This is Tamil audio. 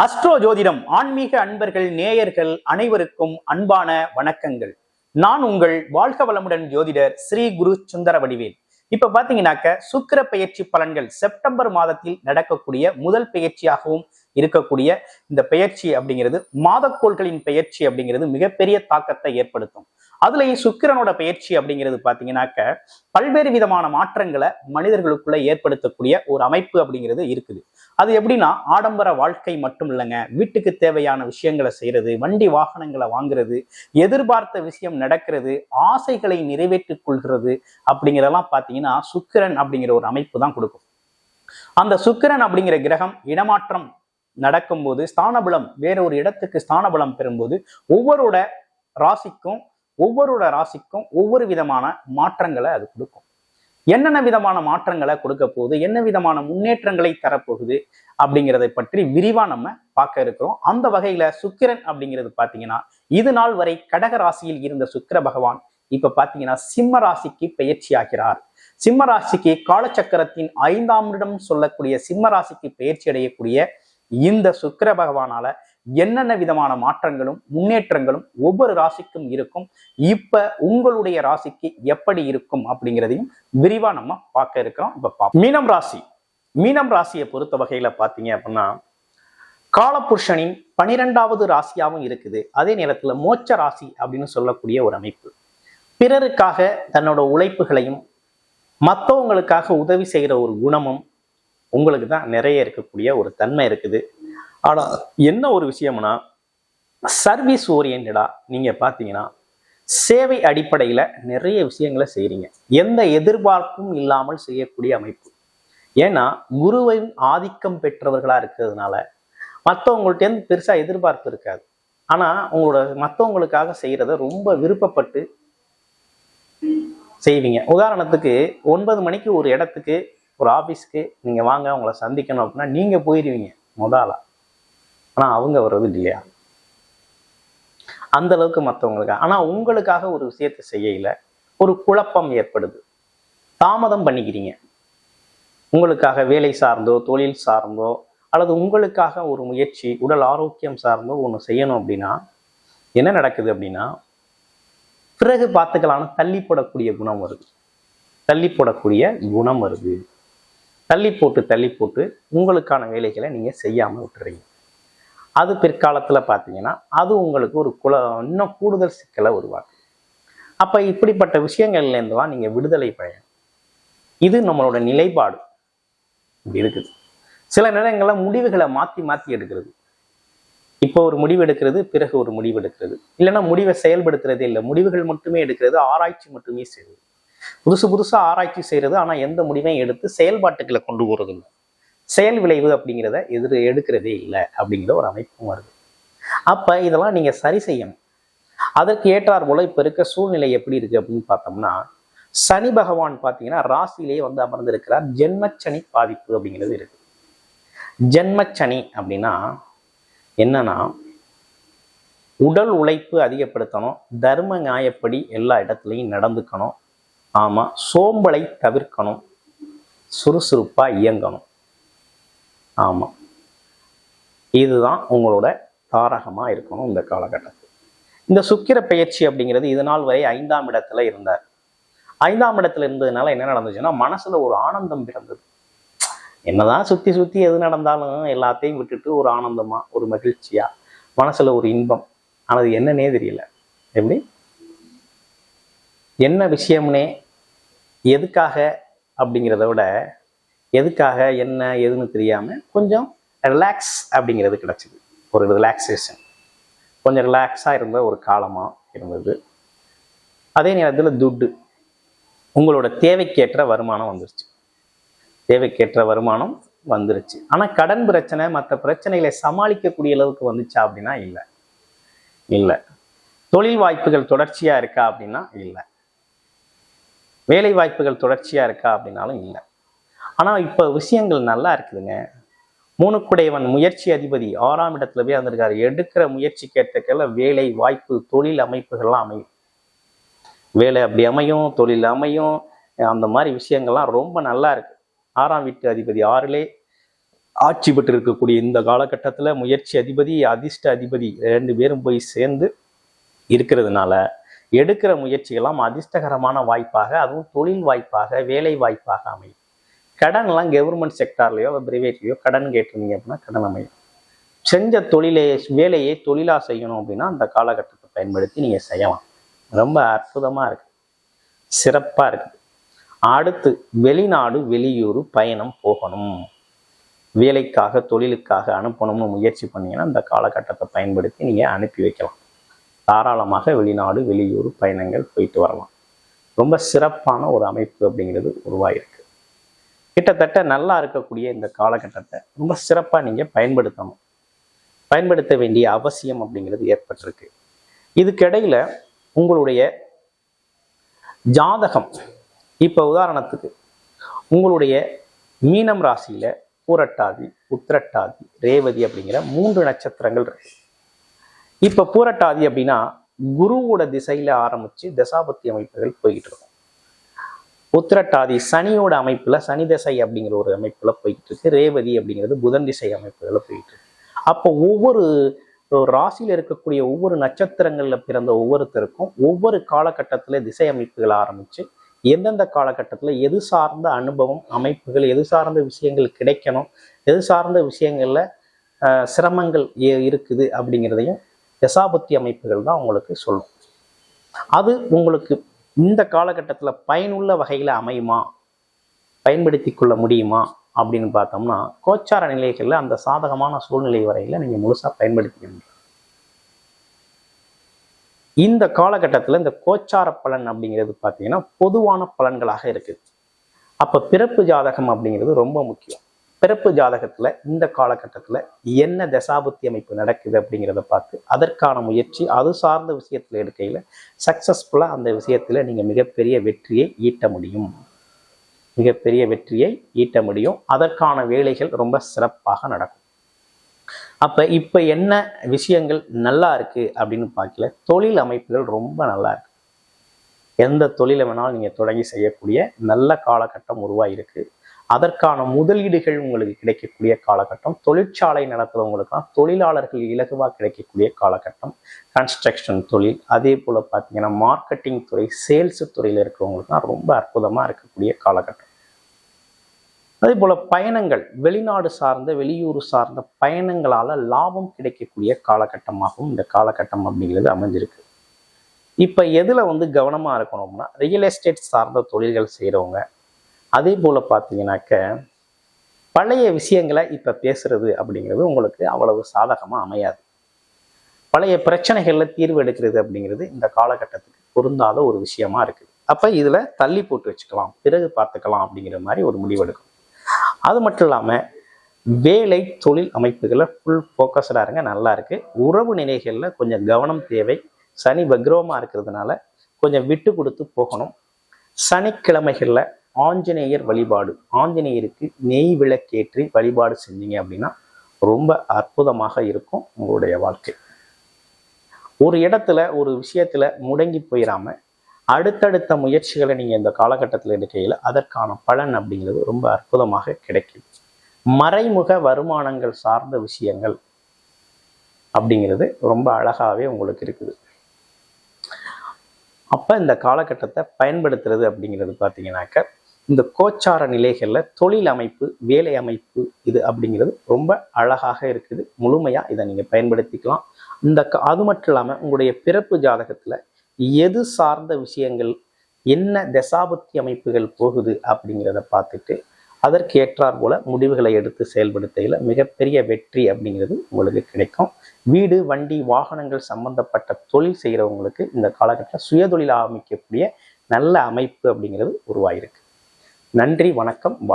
அஸ்ட்ரோ ஜோதிடம் ஆன்மீக அன்பர்கள் நேயர்கள் அனைவருக்கும் அன்பான வணக்கங்கள். நான் உங்கள் வாழ்க வளமுடன் ஜோதிடர் ஸ்ரீ குரு சுந்தர வடிவேல். இப்ப பாத்தீங்கன்னாக்க சுக்கிர பெயர்ச்சி பலன்கள் செப்டம்பர் மாதத்தில் நடக்கக்கூடிய முதல் பெயர்ச்சியாகவும் இருக்கக்கூடிய இந்த பெயர்ச்சி அப்படிங்கிறது மாதக்கோள்களின் பெயர்ச்சி அப்படிங்கிறது மிகப்பெரிய தாக்கத்தை ஏற்படுத்தும். அதுலயும் சுக்கிரனோட பயிற்சி அப்படிங்கிறது பாத்தீங்கன்னாக்க பல்வேறு விதமான மாற்றங்களை மனிதர்களுக்குள்ள ஏற்படுத்தக்கூடிய ஒரு அமைப்பு அப்படிங்கிறது இருக்குது. அது எப்படின்னா ஆடம்பர வாழ்க்கை மட்டும் இல்லைங்க. வீட்டுக்கு தேவையான விஷயங்களை செய்யறது வண்டி வாகனங்களை வாங்குறது எதிர்பார்த்த விஷயம் நடக்கிறது ஆசைகளை நிறைவேற்றிக் கொள்கிறது அப்படிங்கிறதெல்லாம் பார்த்தீங்கன்னா சுக்கிரன் அப்படிங்கிற ஒரு அமைப்பு தான் கொடுக்கும். அந்த சுக்கிரன் அப்படிங்கிற கிரகம் இடமாற்றம் நடக்கும்போது ஸ்தானபலம் வேற ஒரு இடத்துக்கு ஸ்தானபலம் பெறும்போது ஒவ்வொருட ராசிக்கும் ஒவ்வொருட ராசிக்கும் ஒவ்வொரு விதமான மாற்றங்களை அது கொடுக்கும். என்னென்ன விதமான மாற்றங்களை கொடுக்க போகுது என்ன விதமான முன்னேற்றங்களை தரப்போகுது அப்படிங்கிறதை பற்றி விரிவா நம்ம பார்க்க இருக்கிறோம். அந்த வகையில சுக்கிரன் அப்படிங்கிறது பாத்தீங்கன்னா இது நாள் வரை கடக ராசியில் இருந்த சுக்கிர பகவான் இப்ப பாத்தீங்கன்னா சிம்ம ராசிக்கு பயிற்சி ஆகிறார். சிம்ம ராசிக்கு காலச்சக்கரத்தின் ஐந்தாம் இடம் சொல்லக்கூடிய சிம்ம ராசிக்கு பயிற்சி அடையக்கூடிய இந்த சுக்கிர பகவானால என்னென்ன விதமான மாற்றங்களும் முன்னேற்றங்களும் ஒவ்வொரு ராசிக்கும் இருக்கும். இப்ப உங்களுடைய ராசிக்கு எப்படி இருக்கும் அப்படிங்கிறதையும் விரிவா நம்ம பார்க்க இருக்கிறோம். இப்ப மீனம் ராசி. மீனம் ராசியை பொறுத்த வகையில பாத்தீங்க அப்படின்னா காலபுருஷனின் பனிரெண்டாவது ராசியாகவும் இருக்குது. அதே நேரத்துல மோட்ச ராசி அப்படின்னு சொல்லக்கூடிய ஒரு அமைப்பு. பிறருக்காக தன்னோட உழைப்புகளையும் மற்றவங்களுக்காக உதவி செய்கிற ஒரு குணமும் உங்களுக்கு தான் நிறைய இருக்கக்கூடிய ஒரு தன்மை இருக்குது. ஆனால் என்ன ஒரு விஷயம்னா சர்வீஸ் ஓரியன்டா நீங்க பாத்தீங்கன்னா சேவை அடிப்படையில நிறைய விஷயங்களை செய்கிறீங்க எந்த எதிர்பார்ப்பும் இல்லாமல் செய்யக்கூடிய அமைப்பு. ஏன்னா குருவின் ஆதிக்கம் பெற்றவர்களா இருக்கிறதுனால மற்றவங்கள்ட்ட இருந்து பெருசா எதிர்பார்ப்பு இருக்காது. ஆனா உங்களோட மற்றவங்களுக்காக செய்யறத ரொம்ப விருப்பப்பட்டு செய்வீங்க. உதாரணத்துக்கு ஒன்பது மணிக்கு ஒரு இடத்துக்கு ஒரு ஆபீஸ்க்கு நீங்க வாங்க உங்களை சந்திக்கணும் அப்படின்னா நீங்க போயிடுவீங்க முதலா ஆனா அவங்க வர்றது இல்லையா? அந்த அளவுக்கு மற்றவங்களுக்கு ஆனா உங்களுக்காக ஒரு விஷயத்தை செய்யல ஒரு குழப்பம் ஏற்படுது. தாமதம் பண்ணிக்கிறீங்க. உங்களுக்காக வேலை சார்ந்தோ தொழில் சார்ந்தோ அல்லது உங்களுக்காக ஒரு முயற்சி உடல் ஆரோக்கியம் சார்ந்தோ ஒன்று செய்யணும் அப்படின்னா என்ன நடக்குது அப்படின்னா பிறகு பார்த்துக்கலாம்னு தள்ளி போடக்கூடிய குணம் வருது. தள்ளி போடக்கூடிய குணம் வருது. தள்ளி போட்டு தள்ளி போட்டு உங்களுக்கான வேலைகளை நீங்க செய்யாம விட்டுறீங்க. அது பிற்காலத்துல பார்த்தீங்கன்னா அது உங்களுக்கு ஒரு குல இன்னும் கூடுதல் சிக்கலை உருவாக்கும். அப்ப இப்படிப்பட்ட விஷயங்கள்ல இருந்து தான் நீங்க விடுதலை பயணம் இது நம்மளோட நிலைப்பாடு. இப்படி இருக்குது. சில நேரங்களில் முடிவுகளை மாத்தி மாத்தி எடுக்கிறது. இப்போ ஒரு முடிவு எடுக்கிறது பிறகு ஒரு முடிவு எடுக்கிறது. இல்லைன்னா முடிவை செயல்படுத்துறதே இல்லை. முடிவுகள் மட்டுமே எடுக்கிறது ஆராய்ச்சி மட்டுமே செய்வது. புதுசு புதுசா ஆராய்ச்சி செய்யறது ஆனா எந்த முடிவையும் எடுத்து செயல்பாட்டுக்களை கொண்டு போகிறது இல்லை செயல் விளைவு அப்படிங்கிறத எதிர் எடுக்கிறதே இல்லை அப்படிங்கிற ஒரு அமைப்பும் வருது. அப்ப இதெல்லாம் நீங்க சரி செய்யணும். அதற்கு ஏற்றார் போல இப்ப இருக்க சூழ்நிலை எப்படி இருக்கு அப்படின்னு பார்த்தோம்னா சனி பகவான் பார்த்தீங்கன்னா ராசியிலேயே வந்து அமர்ந்திருக்கிறார். ஜென்மச்சனி பாதிப்பு அப்படிங்கிறது இருக்கு. ஜென்மச்சனி அப்படின்னா என்னன்னா உடல் உழைப்பு அதிகப்படுத்தணும் தர்ம நியாயப்படி எல்லா இடத்துலையும் நடந்துக்கணும் ஆமா சோம்பலை தவிர்க்கணும். சுறுசுறுப்பா இயங்கணும். ஆமா. இதுதான் உங்களோட தாரகமா இருக்கணும் இந்த காலகட்டத்தில். இந்த சுக்கிர பயிற்சி அப்படிங்கிறது இது நாள் வரை ஐந்தாம் இடத்துல இருந்தார். ஐந்தாம் இடத்துல இருந்ததுனால என்ன நடந்துச்சுன்னா மனசுல ஒரு ஆனந்தம் பிறந்தது. என்னதான் சுத்தி சுத்தி எது நடந்தாலும் எல்லாத்தையும் விட்டுட்டு ஒரு ஆனந்தமா ஒரு மகிழ்ச்சியா மனசுல ஒரு இன்பம். ஆனா அது என்னன்னே தெரியல. எப்படி? என்ன விஷயம்னே எதுக்காக அப்படிங்கிறத விட எதுக்காக என்ன எதுன்னு தெரியாமல் கொஞ்சம் ரிலாக்ஸ் அப்படிங்கிறது கிடச்சிது. ஒரு ரிலாக்ஸேஷன் கொஞ்சம் ரிலாக்ஸாக இருந்த ஒரு காலமாக இருந்தது. அதே நேரத்தில் துட்டு. உங்களோட தேவைக்கேற்ற வருமானம் வந்துருச்சு. தேவைக்கேற்ற வருமானம் வந்துருச்சு. ஆனால் கடன் பிரச்சனை மற்ற பிரச்சனைகளை சமாளிக்கக்கூடிய அளவுக்கு வந்துச்சா அப்படின்னா இல்லை. இல்லை. தொழில் வாய்ப்புகள் தொடர்ச்சியாக இருக்கா அப்படின்னா இல்லை. வேலை வாய்ப்புகள் தொடர்ச்சியாக இருக்கா அப்படின்னாலும் இல்லை. ஆனால் இப்போ விஷயங்கள் நல்லா இருக்குதுங்க. மூணுக்குடையவன் முயற்சி அதிபதி ஆறாம் இடத்துல போய் வந்திருக்காரு எடுக்கிற முயற்சி கேட்டக்கல வேலை வாய்ப்பு தொழில் அமைப்புகள்லாம் அமையும். வேலை அப்படி அமையும் தொழில் அமையும். அந்த மாதிரி விஷயங்கள்லாம் ரொம்ப நல்லா இருக்கு. ஆறாம் வீட்டு அதிபதி ஆறிலே ஆட்சி பெற்று இருக்கக்கூடிய இந்த காலகட்டத்தில் முயற்சி அதிபதி அதிர்ஷ்ட அதிபதி ரெண்டு பேரும் போய் சேர்ந்து இருக்கிறதுனால எடுக்கிற முயற்சிகள்லாம் அதிர்ஷ்டகரமான வாய்ப்பாக அதுவும் தொழில் வாய்ப்பாக வேலை வாய்ப்பாக அமையும். கடன்லாம் கவர்மெண்ட் செக்டார்லையோ பிரைவேட்லையோ கடன் கேட்டிருந்தீங்க அப்படின்னா கடன் அமையும். செஞ்ச தொழிலே வேலையை தொழிலாக செய்யணும் அப்படின்னா அந்த காலகட்டத்தை பயன்படுத்தி நீங்கள் செய்யலாம். ரொம்ப அற்புதமாக இருக்குது சிறப்பாக இருக்குது அடுத்து வெளிநாடு வெளியூர் பயணம் போகணும். வேலைக்காக தொழிலுக்காக அனுப்பணும்னு முயற்சி பண்ணீங்கன்னா இந்த காலகட்டத்தை பயன்படுத்தி நீங்கள் அனுப்பி வைக்கலாம். தாராளமாக வெளிநாடு வெளியூர் பயணங்கள் போயிட்டு வரலாம். ரொம்ப சிறப்பான ஒரு அமைப்பு அப்படிங்கிறது உருவாயிருக்கு. கிட்டத்தட்ட நல்லா இருக்கக்கூடிய இந்த காலகட்டத்தை ரொம்ப சிறப்பாக நீங்கள் பயன்படுத்தணும். பயன்படுத்த வேண்டிய அவசியம் அப்படிங்கிறது ஏற்பட்டிருக்கு. இதுக்கிடையில உங்களுடைய ஜாதகம் இப்போ உதாரணத்துக்கு உங்களுடைய மீனம் ராசியில் பூரட்டாதி உத்திரட்டாதி ரேவதி அப்படிங்கிற மூன்று நட்சத்திரங்கள் இருக்கு. இப்ப பூரட்டாதி அப்படின்னா குருவோட திசையில ஆரம்பிச்சு தசாபத்தி அமைப்புகள் போய்கிட்டு இருக்கும். உத்திரட்டாதி சனியோட அமைப்புல சனி திசை அப்படிங்கிற ஒரு அமைப்புல போய்கிட்டு இருக்கு. ரேவதி அப்படிங்கிறது புதன் திசை அமைப்புகளை போயிட்டு இருக்கு. அப்போ ஒவ்வொரு ராசியில இருக்கக்கூடிய ஒவ்வொரு நட்சத்திரங்கள்ல பிறந்த ஒவ்வொருத்தருக்கும் ஒவ்வொரு காலகட்டத்துல திசை அமைப்புகள் ஆரம்பிச்சு எந்தெந்த காலகட்டத்துல எது சார்ந்த அனுபவம் அமைப்புகள் எது சார்ந்த விஷயங்கள் கிடைக்கணும் எது சார்ந்த விஷயங்கள்ல ஆஹ், சிரமங்கள் இருக்குது அப்படிங்கிறதையும் தசாபுத்தி அமைப்புகள் தான் உங்களுக்கு சொல்லும். அது உங்களுக்கு இந்த காலகட்டத்தில் பயனுள்ள வகையில் அமையுமா? பயன்படுத்தி கொள்ள முடியுமா? அப்படின்னு பார்த்தோம்னா கோச்சார நிலைகளில் அந்த சாதகமான சூழ்நிலை வரையில் நீங்கள் முழுசாக பயன்படுத்திக்க முடியும். இந்த காலகட்டத்தில் இந்த கோச்சார பலன் அப்படிங்கிறது பார்த்தீங்கன்னா பொதுவான பலன்களாக இருக்குது. அப்போ பிறப்பு ஜாதகம் அப்படிங்கிறது ரொம்ப முக்கியம். பிறப்பு ஜாதகத்துல இந்த காலகட்டத்துல என்ன தசாபுத்தி அமைப்பு நடக்குது அப்படிங்கிறத பார்த்து அதற்கான முயற்சி அது சார்ந்த விஷயத்துல எடுக்கையில சக்சஸ்ஃபுல்லா அந்த விஷயத்துல நீங்க மிகப்பெரிய வெற்றியை ஈட்ட முடியும். மிகப்பெரிய வெற்றியை ஈட்ட முடியும். அதற்கான வேலைகள் ரொம்ப சிறப்பாக நடக்கும். அப்ப இப்ப என்ன விஷயங்கள் நல்லா இருக்கு அப்படின்னு பார்க்கல தொழில் அமைப்புகள் ரொம்ப நல்லா இருக்கு. எந்த தொழிலை வேணாலும் நீங்க தொடங்கி செய்யக்கூடிய நல்ல காலகட்டம் உருவாயிருக்கு. அதற்கான முதலீடுகள் உங்களுக்கு கிடைக்கக்கூடிய காலகட்டம். தொழிற்சாலை நடத்துறவங்களுக்குலாம் தொழிலாளர்கள் இலகுவாக கிடைக்கக்கூடிய காலகட்டம். கன்ஸ்ட்ரக்ஷன் தொழில் அதே போல பார்த்தீங்கன்னா மார்க்கெட்டிங் துறை சேல்ஸ் துறையில் இருக்கிறவங்களுக்குலாம் ரொம்ப அற்புதமா இருக்கக்கூடிய காலகட்டம். அதே போல பயணங்கள் வெளிநாடு சார்ந்த வெளியூர் சார்ந்த பயணங்களால லாபம் கிடைக்கக்கூடிய காலகட்டமாகவும் இந்த காலகட்டம் அப்படிங்கிறது அமைஞ்சிருக்கு. இப்ப எதுல வந்து கவனமா இருக்கணும்னா ரியல் எஸ்டேட் சார்ந்த தொழில்கள் செய்கிறவங்க அதே போல் பார்த்தீங்கன்னாக்க பழைய விஷயங்களை இப்போ பேசுறது அப்படிங்கிறது உங்களுக்கு அவ்வளவு சாதகமாக அமையாது. பழைய பிரச்சனைகளில் தீர்வு எடுக்கிறது அப்படிங்கிறது இந்த காலகட்டத்துக்கு பொருந்தாத ஒரு விஷயமா இருக்குது. அப்போ இதில் தள்ளி போட்டு வச்சுக்கலாம் பிறகு பார்த்துக்கலாம் அப்படிங்கிற மாதிரி ஒரு முடிவெடுக்கும் அது மட்டும் இல்லாமல் வேலை தொழில் அமைப்புகளில் ஃபுல் ஃபோக்கஸ்டாக இருங்க நல்லா இருக்குது உறவு நிலைகளில் கொஞ்சம் கவனம் தேவை. சனி வக்ரவமாக இருக்கிறதுனால கொஞ்சம் விட்டு கொடுத்து போகணும். சனிக்கிழமைகளில் ஆஞ்சநேயர் வழிபாடு. ஆஞ்சநேயருக்கு நெய் விளக்கேற்றி வழிபாடு செஞ்சீங்க அப்படின்னா ரொம்ப அற்புதமாக இருக்கும் உங்களுடைய வாழ்க்கை. ஒரு இடத்துல ஒரு விஷயத்துல முடங்கி போயிடாம அடுத்தடுத்த முயற்சிகளை நீங்க இந்த காலகட்டத்தில் எடுக்கையில் அதற்கான பலன் அப்படிங்கிறது ரொம்ப அற்புதமாக கிடைக்குது மறைமுக வருமானங்கள் சார்ந்த விஷயங்கள் அப்படிங்கிறது ரொம்ப அழகாவே உங்களுக்கு இருக்குது. அப்போ இந்த காலகட்டத்தை பயன்படுத்துறது அப்படிங்கிறது பார்த்தீங்கன்னாக்க இந்த கோச்சார நிலைகளில் தொழில் அமைப்பு வேலை அமைப்பு இது அப்படிங்கிறது ரொம்ப அழகாக இருக்குது. முழுமையாக இதை நீங்கள் பயன்படுத்திக்கலாம். இந்த அது மட்டும் இல்லாமல் உங்களுடைய பிறப்பு ஜாதகத்தில் எது சார்ந்த விஷயங்கள் என்ன தசாபுத்தி அமைப்புகள் போகுது அப்படிங்கிறத பார்த்துட்டு அதற்கு ஏற்றார் போல முடிவுகளை எடுத்து செயல்படுத்தையில் மிகப்பெரிய வெற்றி அப்படிங்கிறது உங்களுக்கு கிடைக்கும். வீடு வண்டி வாகனங்கள் சம்பந்தப்பட்ட தொழில் செய்கிறவங்களுக்கு இந்த காலகட்டத்தில் சுயதொழில் ஆரம்பிக்கக்கூடிய நல்ல அமைப்பு அப்படிங்கிறது உருவாயிருக்கு. நன்றி வணக்கம் வாழ்த்து.